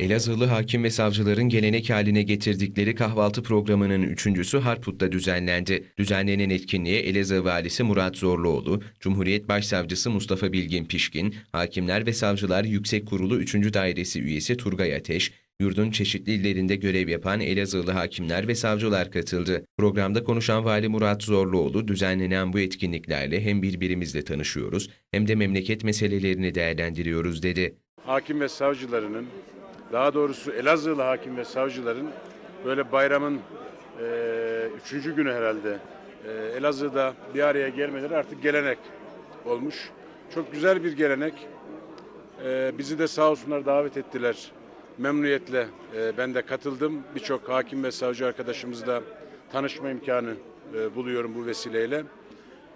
Elazığlı hakim ve savcıların gelenek haline getirdikleri kahvaltı programının üçüncüsü Harput'ta düzenlendi. Düzenlenen etkinliğe Elazığ Valisi Murat Zorluoğlu, Cumhuriyet Başsavcısı Mustafa Bilgin Pişkin, Hakimler ve Savcılar Yüksek Kurulu 3. Dairesi üyesi Turgay Ateş, yurdun çeşitli illerinde görev yapan Elazığlı hakimler ve savcılar katıldı. Programda konuşan Vali Murat Zorluoğlu, düzenlenen bu etkinliklerle hem birbirimizle tanışıyoruz hem de memleket meselelerini değerlendiriyoruz dedi. hakim ve savcılarının, daha doğrusu Elazığlı hakim ve savcıların böyle bayramın e, üçüncü günü herhalde e, Elazığ'da bir araya gelmeleri artık gelenek olmuş. Çok güzel bir gelenek. E, bizi de sağ olsunlar davet ettiler. Memnuniyetle e, ben de katıldım. Birçok hakim ve savcı arkadaşımızla tanışma imkanı e, buluyorum bu vesileyle.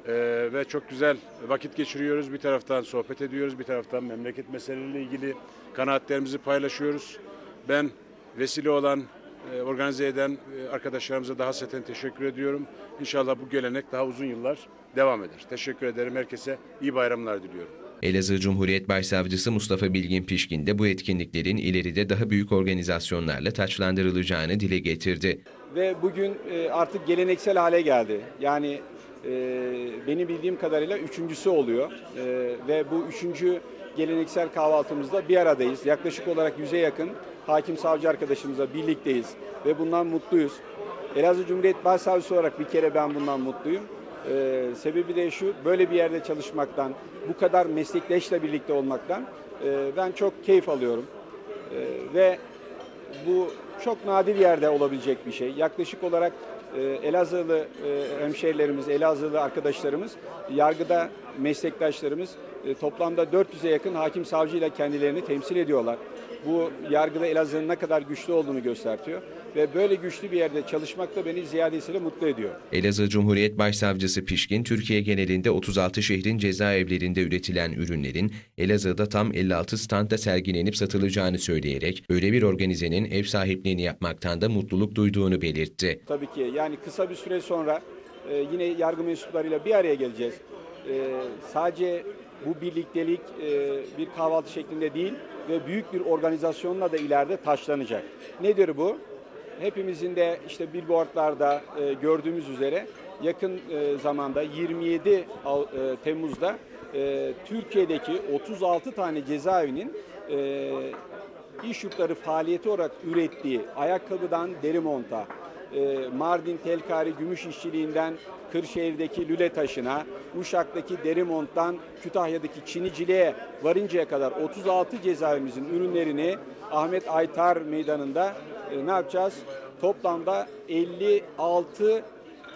Ee, ve çok güzel vakit geçiriyoruz. Bir taraftan sohbet ediyoruz, bir taraftan memleket meseleleriyle ilgili kanaatlerimizi paylaşıyoruz. Ben vesile olan, e, organize eden e, arkadaşlarımıza daha seten teşekkür ediyorum. İnşallah bu gelenek daha uzun yıllar devam eder. Teşekkür ederim herkese. iyi bayramlar diliyorum. Elazığ Cumhuriyet Başsavcısı Mustafa Bilgin Pişkin de bu etkinliklerin ileride daha büyük organizasyonlarla taçlandırılacağını dile getirdi. ve bugün e, artık geleneksel hale geldi. Yani benim bildiğim kadarıyla üçüncüsü oluyor E, ve bu üçüncü geleneksel kahvaltımızda bir aradayız. Yaklaşık olarak yüze yakın hakim savcı arkadaşımızla birlikteyiz ve bundan mutluyuz. Elazığ Cumhuriyet Başsavcısı olarak bir kere ben bundan mutluyum. E, sebebi de şu, böyle bir yerde çalışmaktan, bu kadar meslektaşla birlikte olmaktan e, ben çok keyif alıyorum. E, ve bu çok nadir yerde olabilecek bir şey. Yaklaşık olarak e, Elazığlı e, hemşehrilerimiz, Elazığlı arkadaşlarımız, yargıda meslektaşlarımız e, toplamda 400'e yakın hakim savcıyla kendilerini temsil ediyorlar. Bu yargıda Elazığ'ın ne kadar güçlü olduğunu gösteriyor ve böyle güçlü bir yerde çalışmak da beni ziyadesiyle mutlu ediyor. Elazığ Cumhuriyet Başsavcısı Pişkin, Türkiye genelinde 36 şehrin cezaevlerinde üretilen ürünlerin Elazığ'da tam 56 standta sergilenip satılacağını söyleyerek böyle bir organizenin ev sahipliğini yapmaktan da mutluluk duyduğunu belirtti. Tabii ki yani kısa bir süre sonra e, yine yargı mensuplarıyla bir araya geleceğiz. E, sadece bu birliktelik e, bir kahvaltı şeklinde değil ve büyük bir organizasyonla da ileride taşlanacak. Nedir bu? Hepimizin de işte billboardlarda e, gördüğümüz üzere yakın e, zamanda 27 Av- e, Temmuz'da e, Türkiye'deki 36 tane cezaevinin e, iş yurtları faaliyeti olarak ürettiği ayakkabıdan deri monta, e, Mardin telkari gümüş işçiliğinden Kırşehir'deki lüle taşına, Uşak'taki deri monttan Kütahya'daki çiniciliğe varıncaya kadar 36 cezaevimizin ürünlerini Ahmet Aytar Meydanı'nda e, ne yapacağız? Toplamda 56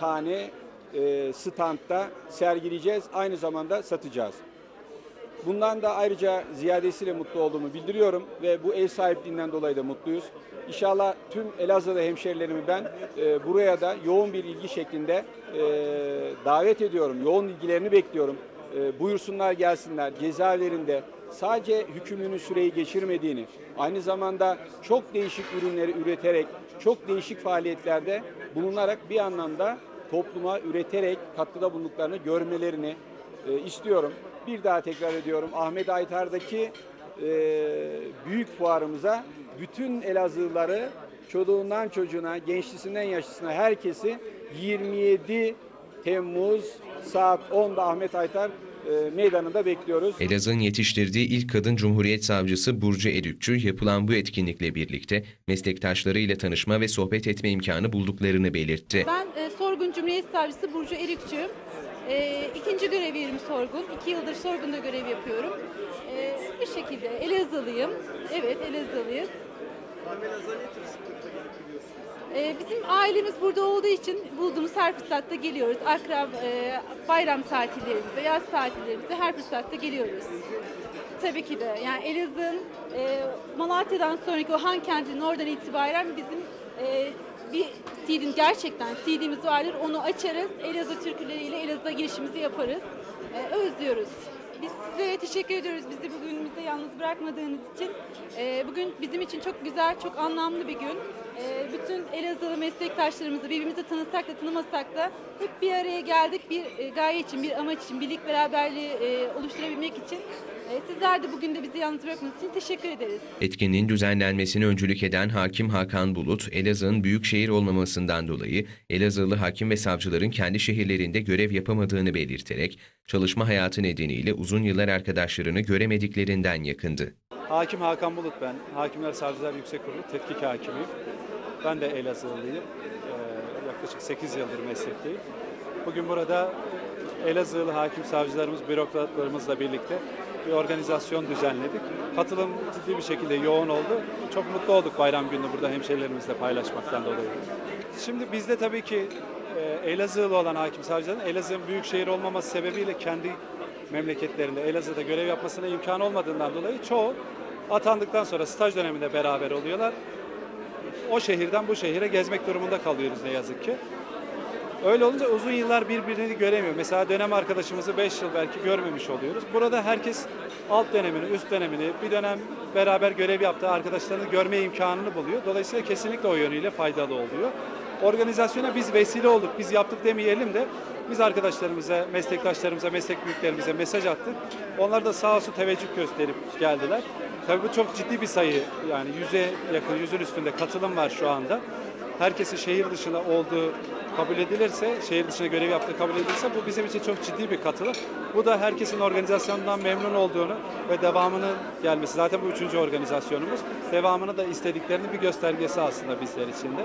tane e, standta sergileyeceğiz. Aynı zamanda satacağız. Bundan da ayrıca ziyadesiyle mutlu olduğumu bildiriyorum ve bu ev sahipliğinden dolayı da mutluyuz. İnşallah tüm Elazığlı hemşerilerimi ben e, buraya da yoğun bir ilgi şeklinde e, davet ediyorum. Yoğun ilgilerini bekliyorum. E, buyursunlar gelsinler. Cezaevlerinde sadece hükümlünün süreyi geçirmediğini, aynı zamanda çok değişik ürünleri üreterek, çok değişik faaliyetlerde bulunarak bir anlamda topluma üreterek katkıda bulunduklarını görmelerini e, istiyorum. Bir daha tekrar ediyorum Ahmet Aytar'daki e, büyük fuarımıza bütün Elazığlıları çoluğundan çocuğuna, gençlisinden yaşlısına herkesi 27 Temmuz saat 10'da Ahmet Aytar e, meydanında bekliyoruz. Elazığ'ın yetiştirdiği ilk kadın Cumhuriyet Savcısı Burcu Edükçü yapılan bu etkinlikle birlikte meslektaşlarıyla tanışma ve sohbet etme imkanı bulduklarını belirtti. Ben e, Sorgun Cumhuriyet Savcısı Burcu Erikçi. E, ikinci görev yerim Sorgun. İki yıldır Sorgun'da görev yapıyorum. E, bu şekilde Elazığlıyım. Evet Elazığlıyız. E, bizim ailemiz burada olduğu için bulduğumuz her fırsatta geliyoruz. Akrab, e, bayram tatillerimizde, yaz tatillerimizde her fırsatta geliyoruz. Tabii ki de. Yani Elazığ'ın e, Malatya'dan sonraki o Han kentinin oradan itibaren bizim e, bir CD'm gerçekten CD'miz vardır. Onu açarız. Elazığ türküleriyle Elazığ'a girişimizi yaparız. E, özlüyoruz. Biz size teşekkür ediyoruz bizi bugünümüzde yalnız bırakmadığınız için. E, bugün bizim için çok güzel, çok anlamlı bir gün. E, bütün Elazığlı meslektaşlarımızı birbirimizi tanısak da tanımasak da hep bir araya geldik. Bir e, gaye için, bir amaç için, birlik beraberliği e, oluşturabilmek için. E, sizler de bugün de bizi yalnız bırakmadığınız için teşekkür ederiz. Etkinliğin düzenlenmesine öncülük eden Hakim Hakan Bulut, Elazığ'ın büyük şehir olmamasından dolayı Elazığlı hakim ve savcıların kendi şehirlerinde görev yapamadığını belirterek, çalışma hayatı nedeniyle uzun yıllar arkadaşlarını göremediklerinden yakındı. Hakim Hakan Bulut ben. Hakimler Savcılar Yüksek Kurulu tetkik hakimiyim. Ben de Elazığlıyım. Ee, yaklaşık 8 yıldır meslekteyim. Bugün burada Elazığlı hakim savcılarımız, bürokratlarımızla birlikte bir organizasyon düzenledik. Katılım ciddi bir şekilde yoğun oldu. Çok mutlu olduk bayram günü burada hemşehrilerimizle paylaşmaktan dolayı. Şimdi bizde tabii ki e, Elazığlı olan hakim savcıların Elazığ'ın büyük şehir olmaması sebebiyle kendi memleketlerinde Elazığ'da görev yapmasına imkan olmadığından dolayı çoğu atandıktan sonra staj döneminde beraber oluyorlar. O şehirden bu şehire gezmek durumunda kalıyoruz ne yazık ki. Öyle olunca uzun yıllar birbirini göremiyor. Mesela dönem arkadaşımızı 5 yıl belki görmemiş oluyoruz. Burada herkes alt dönemini, üst dönemini, bir dönem beraber görev yaptığı arkadaşlarını görme imkanını buluyor. Dolayısıyla kesinlikle o yönüyle faydalı oluyor. Organizasyona biz vesile olduk, biz yaptık demeyelim de biz arkadaşlarımıza, meslektaşlarımıza, meslek büyüklerimize mesaj attık. Onlar da sağ olsun teveccüh gösterip geldiler. Tabii bu çok ciddi bir sayı. Yani yüze yakın, yüzün üstünde katılım var şu anda herkesin şehir dışında olduğu kabul edilirse, şehir dışında görev yaptığı kabul edilirse bu bizim için çok ciddi bir katılım. Bu da herkesin organizasyonundan memnun olduğunu ve devamının gelmesi. Zaten bu üçüncü organizasyonumuz. Devamını da istediklerini bir göstergesi aslında bizler için de.